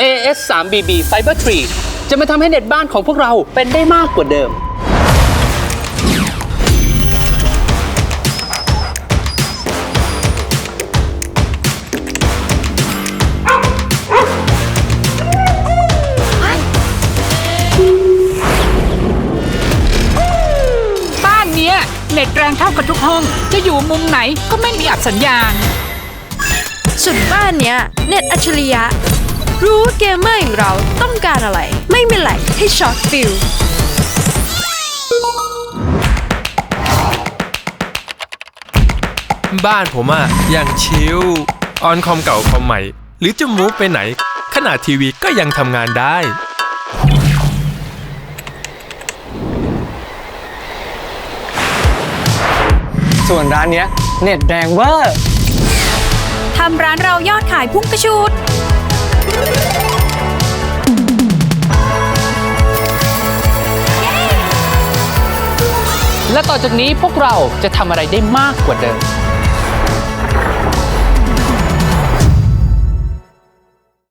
AS 3 BB Fiber 3 จะมาทำให้เน็ตบ้านของพวกเราเป็นได้มากกว่าเดิม บ้านเนี้ยเน็ตแรงเท่ากับทุกห้อง จะอยู่มุมไหนก็ไม่มีอับสัญญาณส่วนบ้านเนี้ย เน็ตอัจฉริยะ รู้ว่าเกมเมอร์อย่างเราต้องการอะไร ไม่มีไหลให้ช็อตฟิลบ้านผมอะอย่างชิลออนคอมเก่าคอมใหม่ หรือจะมูฟไปไหน ขนาดทีวีก็ยังทำงานได้ ส่วนร้านเนี้ยเน็ตแรงเวอร์ ทำร้านเรายอดขายพุ่งกระชูด และต่อจากนี้พวกเราจะทำอะไรได้มากกว่าเดิม